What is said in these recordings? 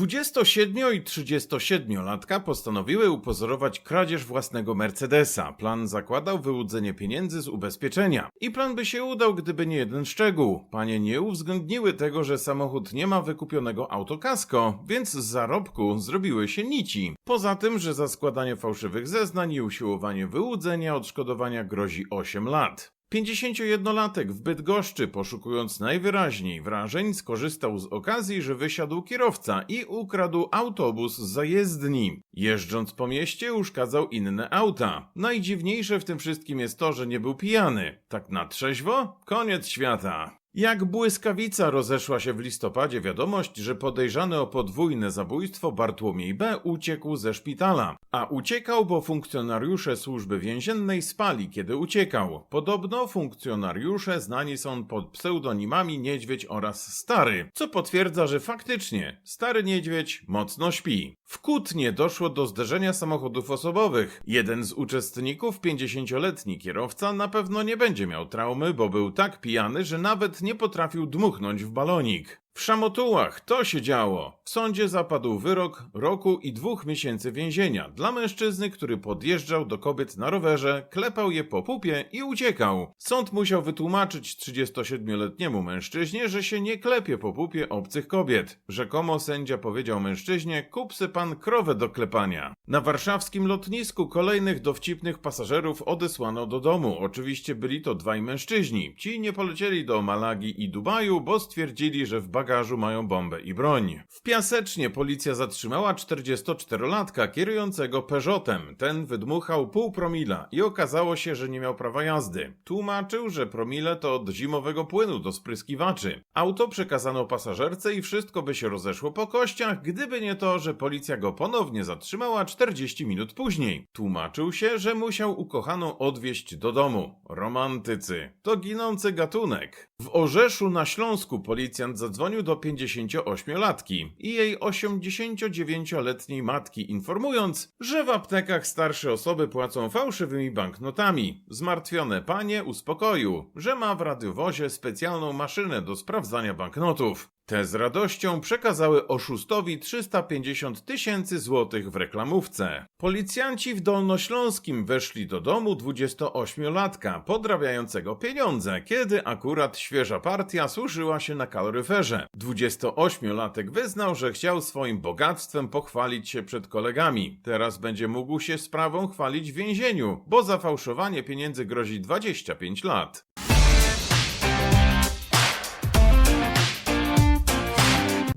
27 i 37-latka postanowiły upozorować kradzież własnego Mercedesa. Plan zakładał wyłudzenie pieniędzy z ubezpieczenia. I plan by się udał, gdyby nie jeden szczegół. Panie nie uwzględniły tego, że samochód nie ma wykupionego autokasko, więc z zarobku zrobiły się nici. Poza tym, że za składanie fałszywych zeznań i usiłowanie wyłudzenia odszkodowania grozi 8 lat. 51-latek w Bydgoszczy, poszukując najwyraźniej wrażeń, skorzystał z okazji, że wysiadł kierowca i ukradł autobus z zajezdni. Jeżdżąc po mieście, uszkadzał inne auta. Najdziwniejsze w tym wszystkim jest to, że nie był pijany. Tak na trzeźwo? Koniec świata. Jak błyskawica rozeszła się w listopadzie wiadomość, że podejrzany o podwójne zabójstwo Bartłomiej B. uciekł ze szpitala. A uciekał, bo funkcjonariusze służby więziennej spali, kiedy uciekał. Podobno funkcjonariusze znani są pod pseudonimami Niedźwiedź oraz Stary, co potwierdza, że faktycznie Stary Niedźwiedź mocno śpi. W Kutnie doszło do zderzenia samochodów osobowych. Jeden z uczestników, 50-letni kierowca, na pewno nie będzie miał traumy, bo był tak pijany, że nawet nie potrafił dmuchnąć w balonik. W Szamotułach to się działo. W sądzie zapadł wyrok roku i dwóch miesięcy więzienia dla mężczyzny, który podjeżdżał do kobiet na rowerze, klepał je po pupie i uciekał. Sąd musiał wytłumaczyć 37-letniemu mężczyźnie, że się nie klepie po pupie obcych kobiet. Rzekomo sędzia powiedział mężczyźnie, kup se pan krowę do klepania. Na warszawskim lotnisku kolejnych dowcipnych pasażerów odesłano do domu. Oczywiście byli to dwaj mężczyźni. Ci nie polecieli do Malagi i Dubaju, bo stwierdzili, że w bagażu mają bombę i broń. W Piasecznie policja zatrzymała 44-latka kierującego Peugeotem. Ten wydmuchał pół promila i okazało się, że nie miał prawa jazdy. Tłumaczył, że promile to od zimowego płynu do spryskiwaczy. Auto przekazano pasażerce i wszystko by się rozeszło po kościach, gdyby nie to, że policja go ponownie zatrzymała 40 minut później. Tłumaczył się, że musiał ukochaną odwieźć do domu. Romantycy. To ginący gatunek. W Orzeszu na Śląsku policjant zadzwonił do 58-latki i jej 89-letniej matki, informując, że w aptekach starsze osoby płacą fałszywymi banknotami. Zmartwione panie uspokoił, że ma w radiowozie specjalną maszynę do sprawdzania banknotów. Te z radością przekazały oszustowi 350 tysięcy złotych w reklamówce. Policjanci w Dolnośląskim weszli do domu 28-latka podrabiającego pieniądze, kiedy akurat świeża partia służyła się na kaloryferze. 28-latek wyznał, że chciał swoim bogactwem pochwalić się przed kolegami. Teraz będzie mógł się sprawą chwalić w więzieniu, bo za fałszowanie pieniędzy grozi 25 lat.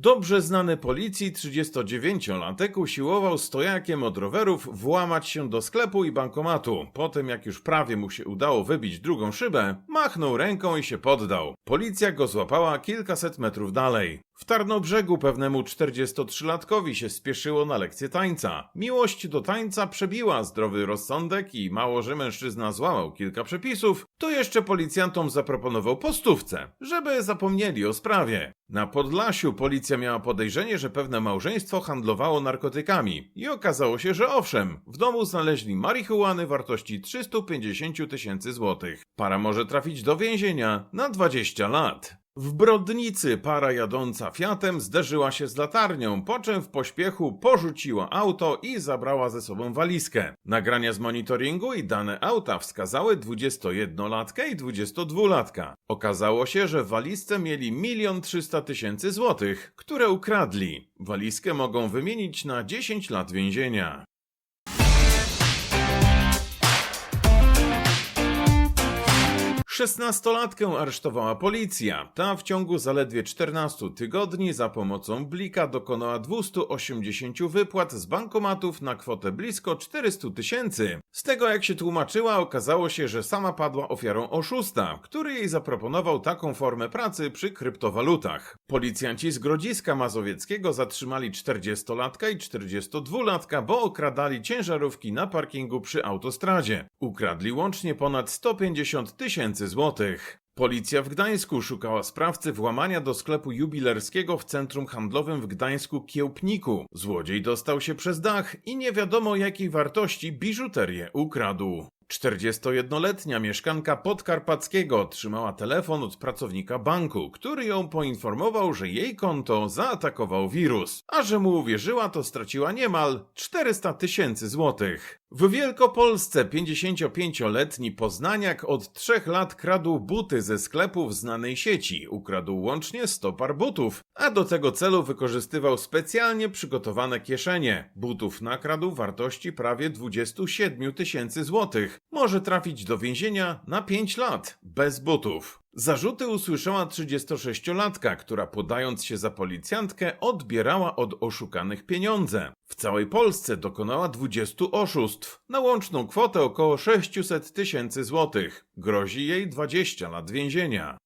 Dobrze znany policji 39-latek usiłował stojakiem od rowerów włamać się do sklepu i bankomatu. Potem, jak już prawie mu się udało wybić drugą szybę, machnął ręką i się poddał. Policja go złapała kilkaset metrów dalej. W Tarnobrzegu pewnemu 43-latkowi się spieszyło na lekcję tańca. Miłość do tańca przebiła zdrowy rozsądek i mało, że mężczyzna złamał kilka przepisów, to jeszcze policjantom zaproponował postówce, żeby zapomnieli o sprawie. Na Podlasiu policja miała podejrzenie, że pewne małżeństwo handlowało narkotykami i okazało się, że owszem, w domu znaleźli marihuany wartości 350 tysięcy złotych. Para może trafić do więzienia na 20 lat. W Brodnicy para jadąca Fiatem zderzyła się z latarnią, po czym w pośpiechu porzuciła auto i zabrała ze sobą walizkę. Nagrania z monitoringu i dane auta wskazały 21-latkę i 22-latka. Okazało się, że w walizce mieli 1 300 tysięcy złotych, które ukradli. Walizkę mogą wymienić na 10 lat więzienia. Szesnastolatkę aresztowała policja. Ta w ciągu zaledwie 14 tygodni za pomocą blika dokonała 280 wypłat z bankomatów na kwotę blisko 400 tysięcy. Z tego jak się tłumaczyła, okazało się, że sama padła ofiarą oszusta, który jej zaproponował taką formę pracy przy kryptowalutach. Policjanci z Grodziska Mazowieckiego zatrzymali 40-latka i 42-latka, bo okradali ciężarówki na parkingu przy autostradzie. Ukradli łącznie ponad 150 tysięcy złotych. Policja w Gdańsku szukała sprawcy włamania do sklepu jubilerskiego w centrum handlowym w Gdańsku Kiełpniku. Złodziej dostał się przez dach i nie wiadomo jakiej wartości biżuterię ukradł. 41-letnia mieszkanka Podkarpackiego otrzymała telefon od pracownika banku, który ją poinformował, że jej konto zaatakował wirus, a że mu uwierzyła, to straciła niemal 400 tysięcy złotych. W Wielkopolsce 55-letni poznaniak od trzech lat kradł buty ze sklepów znanej sieci, ukradł łącznie 100 par butów, a do tego celu wykorzystywał specjalnie przygotowane kieszenie. Butów nakradł wartości prawie 27 tysięcy złotych. Może trafić do więzienia na 5 lat, bez butów. Zarzuty usłyszała 36-latka, która podając się za policjantkę odbierała od oszukanych pieniądze. W całej Polsce dokonała 20 oszustw na łączną kwotę około 600 tysięcy złotych. Grozi jej 20 lat więzienia.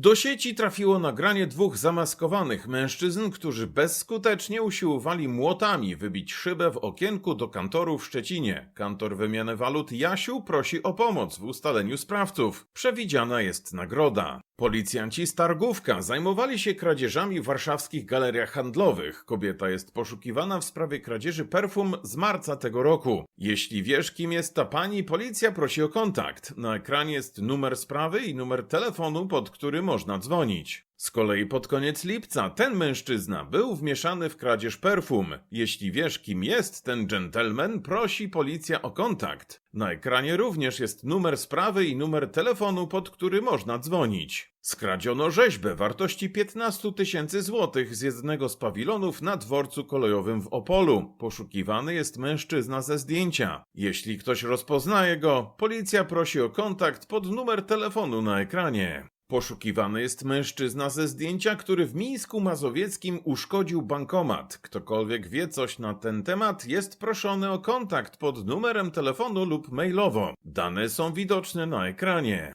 Do sieci trafiło nagranie dwóch zamaskowanych mężczyzn, którzy bezskutecznie usiłowali młotami wybić szybę w okienku do kantoru w Szczecinie. Kantor wymiany walut Jasiu prosi o pomoc w ustaleniu sprawców. Przewidziana jest nagroda. Policjanci z Targówka zajmowali się kradzieżami w warszawskich galeriach handlowych. Kobieta jest poszukiwana w sprawie kradzieży perfum z marca tego roku. Jeśli wiesz, kim jest ta pani, policja prosi o kontakt. Na ekranie jest numer sprawy i numer telefonu, pod który można dzwonić. Z kolei pod koniec lipca ten mężczyzna był wmieszany w kradzież perfum. Jeśli wiesz, kim jest ten gentleman, prosi policja o kontakt. Na ekranie również jest numer sprawy i numer telefonu, pod który można dzwonić. Skradziono rzeźbę wartości 15 tysięcy złotych z jednego z pawilonów na dworcu kolejowym w Opolu. Poszukiwany jest mężczyzna ze zdjęcia. Jeśli ktoś rozpoznaje go, policja prosi o kontakt pod numer telefonu na ekranie. Poszukiwany jest mężczyzna ze zdjęcia, który w Mińsku Mazowieckim uszkodził bankomat. Ktokolwiek wie coś na ten temat, jest proszony o kontakt pod numerem telefonu lub mailowo. Dane są widoczne na ekranie.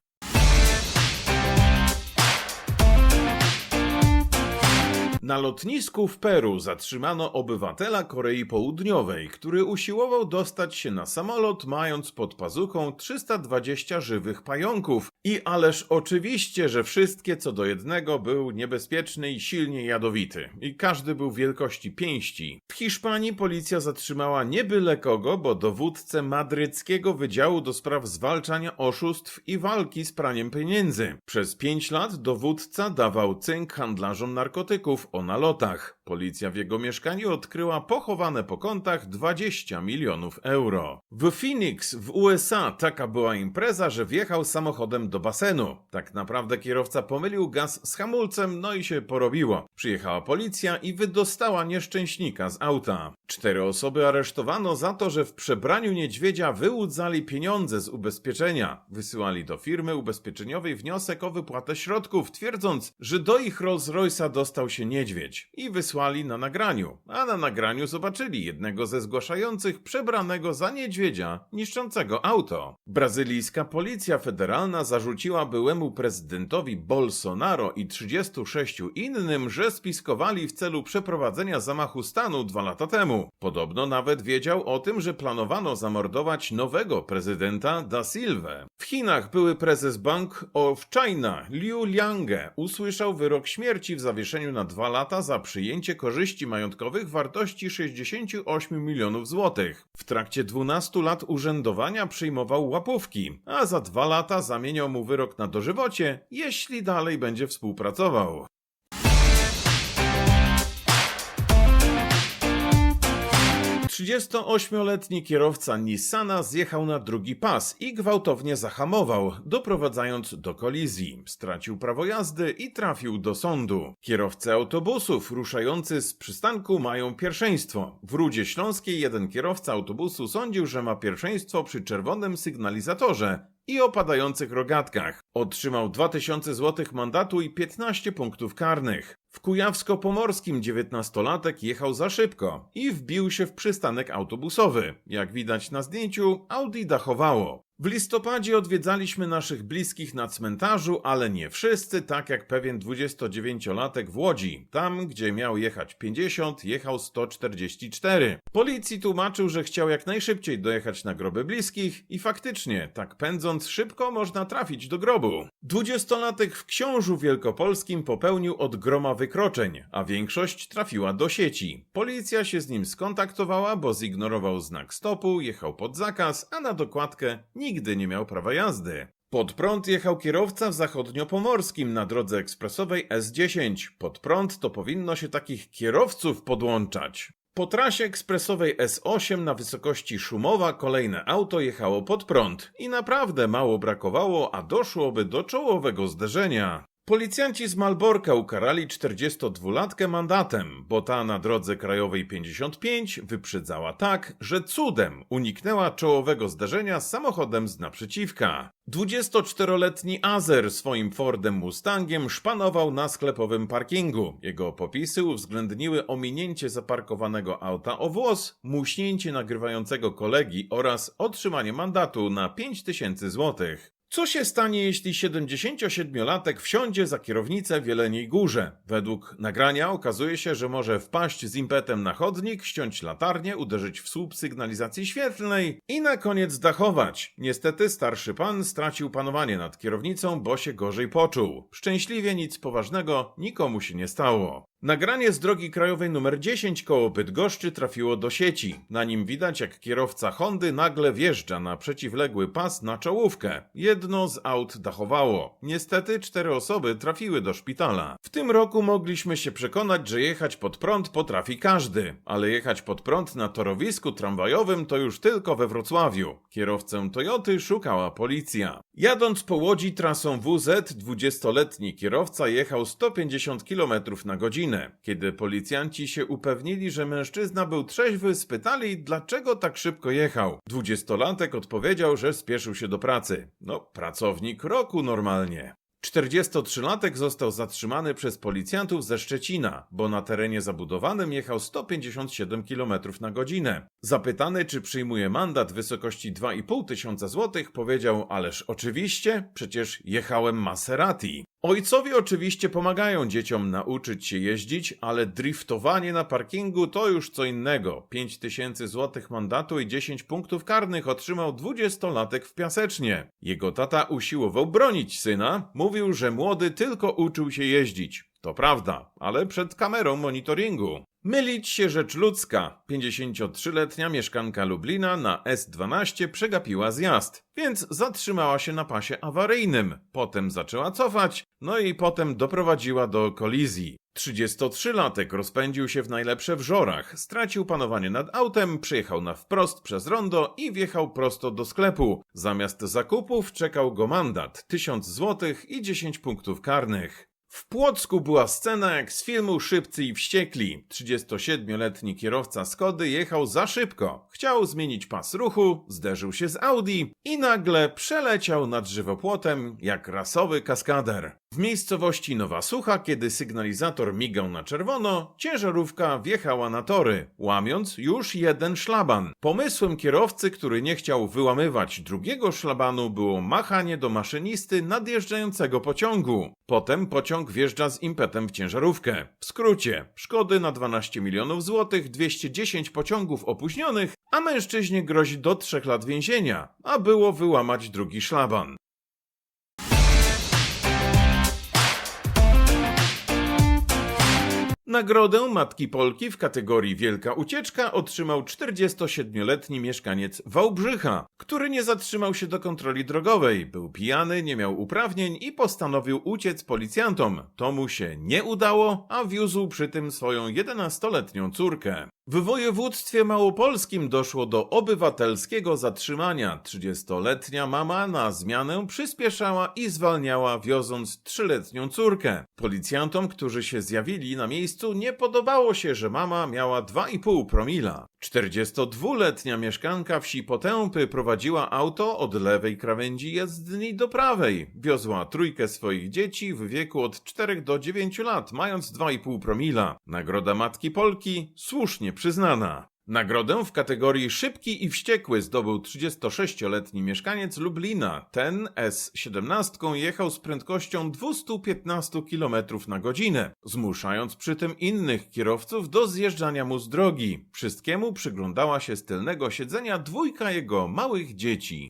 Na lotnisku w Peru zatrzymano obywatela Korei Południowej, który usiłował dostać się na samolot, mając pod pazuchą 320 żywych pająków. I ależ oczywiście, że wszystkie co do jednego był niebezpieczny i silnie jadowity. I każdy był wielkości pięści. W Hiszpanii policja zatrzymała nie byle kogo, bo dowódcę madryckiego Wydziału do Spraw Zwalczania Oszustw i Walki z Praniem Pieniędzy. Przez pięć lat dowódca dawał cynk handlarzom narkotyków o nalotach. Policja w jego mieszkaniu odkryła pochowane po kontach 20 milionów euro. W Phoenix w USA taka była impreza, że wjechał samochodem do basenu. Tak naprawdę kierowca pomylił gaz z hamulcem, no i się porobiło. Przyjechała policja i wydostała nieszczęśnika z auta. Cztery osoby aresztowano za to, że w przebraniu niedźwiedzia wyłudzali pieniądze z ubezpieczenia. Wysyłali do firmy ubezpieczeniowej wniosek o wypłatę środków, twierdząc, że do ich Rolls Royce'a dostał się niedźwiedź. I wysłali na nagraniu. A na nagraniu zobaczyli jednego ze zgłaszających przebranego za niedźwiedzia, niszczącego auto. Brazylijska policja federalna zarzuciła byłemu prezydentowi Bolsonaro i 36 innym, że spiskowali w celu przeprowadzenia zamachu stanu dwa lata temu. Podobno nawet wiedział o tym, że planowano zamordować nowego prezydenta Da Silva. W Chinach były prezes Bank of China Liu Liange usłyszał wyrok śmierci w zawieszeniu na dwa lata za przyjęcie korzyści majątkowych wartości 68 milionów złotych. W trakcie 12 lat urzędowania przyjmował łapówki, a za dwa lata zamieniał mu wyrok na dożywocie, jeśli dalej będzie współpracował. Trzydziestoośmioletni kierowca Nissana zjechał na drugi pas i gwałtownie zahamował, doprowadzając do kolizji. Stracił prawo jazdy i trafił do sądu. Kierowcy autobusów ruszający z przystanku mają pierwszeństwo. W Rudzie Śląskiej jeden kierowca autobusu sądził, że ma pierwszeństwo przy czerwonym sygnalizatorze, i opadających rogatkach. Otrzymał 2000 zł mandatu i 15 punktów karnych. W Kujawsko-Pomorskim dziewiętnastolatek jechał za szybko i wbił się w przystanek autobusowy. Jak widać na zdjęciu, Audi dachowało. W listopadzie odwiedzaliśmy naszych bliskich na cmentarzu, ale nie wszyscy, tak jak pewien 29-latek w Łodzi. Tam, gdzie miał jechać 50, jechał 144. Policji tłumaczył, że chciał jak najszybciej dojechać na groby bliskich i faktycznie, tak pędząc szybko można trafić do grobu. 20-latek w Książu Wielkopolskim popełnił od groma wykroczeń, a większość trafiła do sieci. Policja się z nim skontaktowała, bo zignorował znak stopu, jechał pod zakaz, a na dokładkę nigdy nie miał prawa jazdy. Pod prąd jechał kierowca w zachodniopomorskim na drodze ekspresowej S10. Pod prąd to powinno się takich kierowców podłączać. Po trasie ekspresowej S8 na wysokości Szumowa kolejne auto jechało pod prąd i naprawdę mało brakowało, a doszłoby do czołowego zderzenia. Policjanci z Malborka ukarali 42-latkę mandatem, bo ta na drodze krajowej 55 wyprzedzała tak, że cudem uniknęła czołowego zderzenia z samochodem z naprzeciwka. 24-letni Azer swoim Fordem Mustangiem szpanował na sklepowym parkingu. Jego popisy uwzględniły ominięcie zaparkowanego auta o włos, muśnięcie nagrywającego kolegi oraz otrzymanie mandatu na 5000 złotych. Co się stanie, jeśli 77-latek wsiądzie za kierownicę w Jeleniej Górze? Według nagrania okazuje się, że może wpaść z impetem na chodnik, ściąć latarnię, uderzyć w słup sygnalizacji świetlnej i na koniec dachować. Niestety starszy pan stracił panowanie nad kierownicą, bo się gorzej poczuł. Szczęśliwie nic poważnego nikomu się nie stało. Nagranie z drogi krajowej numer 10 koło Bydgoszczy trafiło do sieci. Na nim widać, jak kierowca Hondy nagle wjeżdża na przeciwległy pas na czołówkę. Jedno z aut dachowało. Niestety cztery osoby trafiły do szpitala. W tym roku mogliśmy się przekonać, że jechać pod prąd potrafi każdy, ale jechać pod prąd na torowisku tramwajowym to już tylko we Wrocławiu. Kierowcę Toyoty szukała policja. Jadąc po Łodzi trasą WZ, 20-letni kierowca jechał 150 km na godzinę. Kiedy policjanci się upewnili, że mężczyzna był trzeźwy, spytali, dlaczego tak szybko jechał. Dwudziestolatek odpowiedział, że spieszył się do pracy. No, pracownik roku normalnie. 43-latek został zatrzymany przez policjantów ze Szczecina, bo na terenie zabudowanym jechał 157 km na godzinę. Zapytany, czy przyjmuje mandat w wysokości 2,5 tysiąca złotych, powiedział, ależ oczywiście, przecież jechałem Maserati. Ojcowie oczywiście pomagają dzieciom nauczyć się jeździć, ale driftowanie na parkingu to już co innego. 5 tysięcy złotych mandatu i 10 punktów karnych otrzymał 20-latek w Piasecznie. Jego tata usiłował bronić syna, mówił, że młody tylko uczył się jeździć. To prawda, ale przed kamerą monitoringu. Mylić się rzecz ludzka. 53-letnia mieszkanka Lublina na S12 przegapiła zjazd, więc zatrzymała się na pasie awaryjnym. Potem zaczęła cofać, no i potem doprowadziła do kolizji. 33-latek rozpędził się w najlepsze wżorach, stracił panowanie nad autem, przyjechał na wprost przez rondo i wjechał prosto do sklepu. Zamiast zakupów czekał go mandat 1000 złotych i 10 punktów karnych. W Płocku była scena jak z filmu Szybcy i Wściekli. 37-letni kierowca Skody jechał za szybko. Chciał zmienić pas ruchu, zderzył się z Audi i nagle przeleciał nad żywopłotem jak rasowy kaskader. W miejscowości Nowa Sucha, kiedy sygnalizator migał na czerwono, ciężarówka wjechała na tory, łamiąc już jeden szlaban. Pomysłem kierowcy, który nie chciał wyłamywać drugiego szlabanu, było machanie do maszynisty nadjeżdżającego pociągu. Potem pociąg wjeżdża z impetem w ciężarówkę. W skrócie, szkody na 12 milionów złotych, 210 pociągów opóźnionych, a mężczyźnie grozi do 3 lat więzienia, a było wyłamać drugi szlaban. Nagrodę Matki Polki w kategorii Wielka Ucieczka otrzymał 47-letni mieszkaniec Wałbrzycha, który nie zatrzymał się do kontroli drogowej, był pijany, nie miał uprawnień i postanowił uciec policjantom. To mu się nie udało, a wiózł przy tym swoją 11-letnią córkę. W województwie małopolskim doszło do obywatelskiego zatrzymania. 30-letnia mama na zmianę przyspieszała i zwalniała, wioząc trzyletnią córkę. Policjantom, którzy się zjawili na miejscu, nie podobało się, że mama miała 2,5 promila. 42-letnia mieszkanka wsi Potępy prowadziła auto od lewej krawędzi jezdni do prawej. Wiozła trójkę swoich dzieci w wieku od 4 do 9 lat, mając 2,5 promila. Nagroda Matki Polki słusznie przyznana. Nagrodę w kategorii szybki i wściekły zdobył 36-letni mieszkaniec Lublina. Ten S-17 jechał z prędkością 215 km na godzinę, zmuszając przy tym innych kierowców do zjeżdżania mu z drogi. Wszystkiemu przyglądała się z tylnego siedzenia dwójka jego małych dzieci.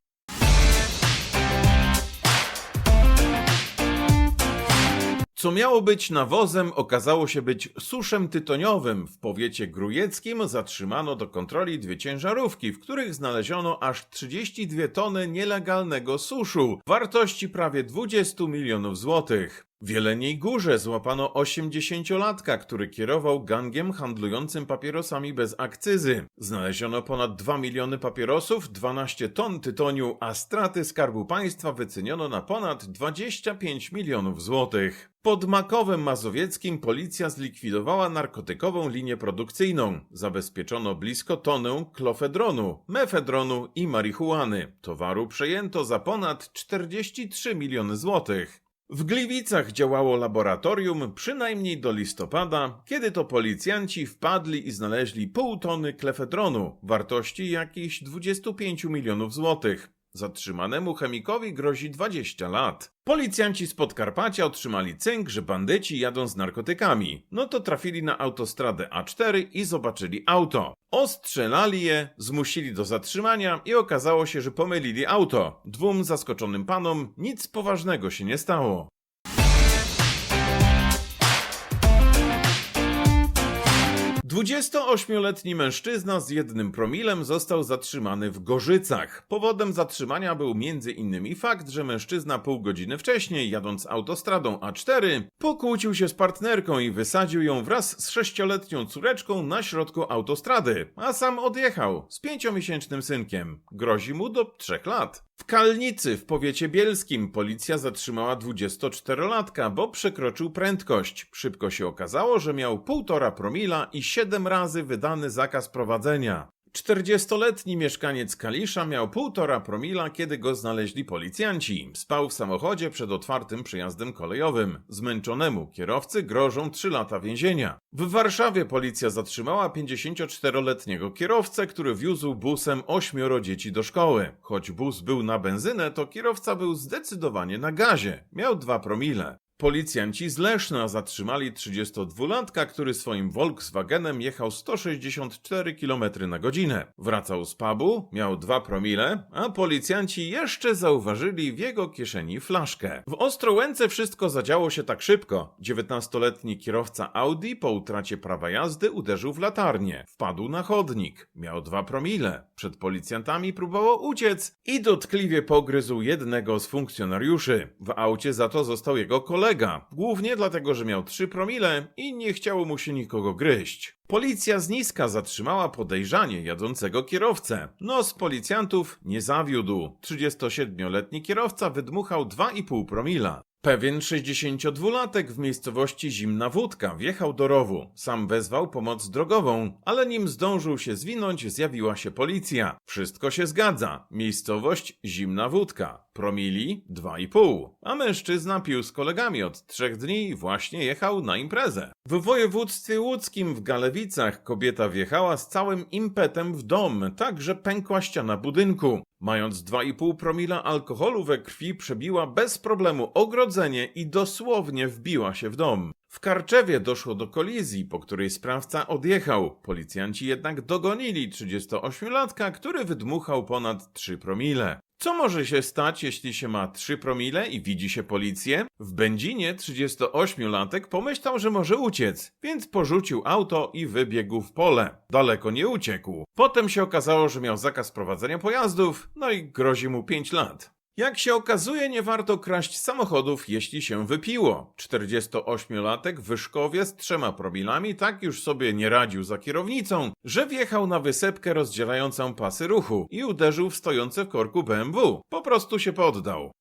Co miało być nawozem, okazało się być suszem tytoniowym. W powiecie grujeckim zatrzymano do kontroli dwie ciężarówki, w których znaleziono aż 32 tony nielegalnego suszu, wartości prawie 20 milionów złotych. W Jeleniej Górze złapano 80-latka, który kierował gangiem handlującym papierosami bez akcyzy. Znaleziono ponad 2 miliony papierosów, 12 ton tytoniu, a straty Skarbu Państwa wyceniono na ponad 25 milionów złotych. Pod Makowem Mazowieckim policja zlikwidowała narkotykową linię produkcyjną. Zabezpieczono blisko tonę klofedronu, mefedronu i marihuany. Towaru przejęto za ponad 43 miliony złotych. W Gliwicach działało laboratorium przynajmniej do listopada, kiedy to policjanci wpadli i znaleźli pół tony klefedronu, wartości jakichś 25 milionów złotych. Zatrzymanemu chemikowi grozi 20 lat. Policjanci z Podkarpacia otrzymali cynk, że bandyci jadą z narkotykami. No to trafili na autostradę A4 i zobaczyli auto. Ostrzelali je, zmusili do zatrzymania i okazało się, że pomylili auto. Dwóm zaskoczonym panom nic poważnego się nie stało. Dwudziestoośmioletni mężczyzna z jednym promilem został zatrzymany w Gorzycach. Powodem zatrzymania był m.in. fakt, że mężczyzna pół godziny wcześniej, jadąc autostradą A4, pokłócił się z partnerką i wysadził ją wraz z sześcioletnią córeczką na środku autostrady, a sam odjechał z pięciomiesięcznym synkiem. Grozi mu do trzech lat. W Kalnicy w powiecie bielskim policja zatrzymała 24-latka, bo przekroczył prędkość. Szybko się okazało, że miał półtora promila i 7 razy wydany zakaz prowadzenia. 40-letni mieszkaniec Kalisza miał półtora promila, kiedy go znaleźli policjanci. Spał w samochodzie przed otwartym przejazdem kolejowym. Zmęczonemu kierowcy grożą 3 lata więzienia. W Warszawie policja zatrzymała 54-letniego kierowcę, który wiózł busem ośmioro dzieci do szkoły. Choć bus był na benzynę, to kierowca był zdecydowanie na gazie. Miał 2 promile. Policjanci z Leszna zatrzymali 32-latka, który swoim Volkswagenem jechał 164 km na godzinę. Wracał z pubu, miał 2 promile, a policjanci jeszcze zauważyli w jego kieszeni flaszkę. W Ostrołęce wszystko zadziało się tak szybko. 19-letni kierowca Audi po utracie prawa jazdy uderzył w latarnię. Wpadł na chodnik. Miał 2 promile. Przed policjantami próbował uciec i dotkliwie pogryzł jednego z funkcjonariuszy. W aucie za to został jego kolega kolega, głównie dlatego, że miał 3 promile i nie chciało mu się nikogo gryźć. Policja z niska zatrzymała podejrzanie jadącego kierowcę. No z policjantów nie zawiódł. 37-letni kierowca wydmuchał 2,5 promila. Pewien 62-latek w miejscowości Zimna Wódka wjechał do rowu. Sam wezwał pomoc drogową, ale nim zdążył się zwinąć, zjawiła się policja. Wszystko się zgadza. Miejscowość Zimna Wódka. Promili 2,5. A mężczyzna pił z kolegami od trzech dni i właśnie jechał na imprezę. W województwie łódzkim w Galewicach kobieta wjechała z całym impetem w dom, tak że pękła ściana budynku. Mając 2,5 promila alkoholu we krwi, przebiła bez problemu ogrodzenie i dosłownie wbiła się w dom. W Karczewie doszło do kolizji, po której sprawca odjechał. Policjanci jednak dogonili 38-latka, który wydmuchał ponad 3 promile. Co może się stać, jeśli się ma 3 promile i widzi się policję? W Będzinie 38-latek pomyślał, że może uciec, więc porzucił auto i wybiegł w pole. Daleko nie uciekł. Potem się okazało, że miał zakaz prowadzenia pojazdów, no i grozi mu 5 lat. Jak się okazuje, nie warto kraść samochodów, jeśli się wypiło. 48-latek w Wyszkowie z trzema promilami tak już sobie nie radził za kierownicą, że wjechał na wysepkę rozdzielającą pasy ruchu i uderzył w stojące w korku BMW. Po prostu się poddał.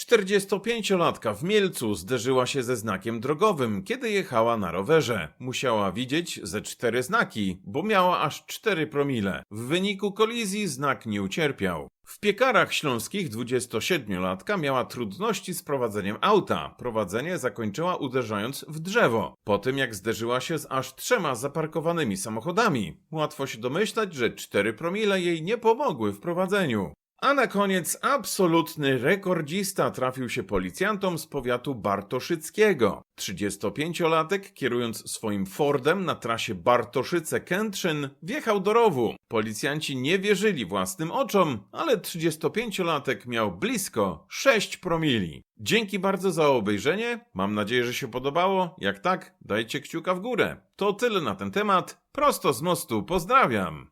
45-latka w Mielcu zderzyła się ze znakiem drogowym, kiedy jechała na rowerze. Musiała widzieć ze cztery znaki, bo miała aż 4 promile. W wyniku kolizji znak nie ucierpiał. W piekarach śląskich 27-latka miała trudności z prowadzeniem auta. Prowadzenie zakończyła uderzając w drzewo. Po tym jak zderzyła się z aż trzema zaparkowanymi samochodami. Łatwo się domyślać, że 4 promile jej nie pomogły w prowadzeniu. A na koniec absolutny rekordzista trafił się policjantom z powiatu bartoszyckiego. 35-latek, kierując swoim Fordem na trasie Bartoszyce-Kętrzyn, wjechał do rowu. Policjanci nie wierzyli własnym oczom, ale 35-latek miał blisko 6 promili. Dzięki bardzo za obejrzenie. Mam nadzieję, że się podobało. Jak tak, dajcie kciuka w górę. To tyle na ten temat. Prosto z mostu pozdrawiam.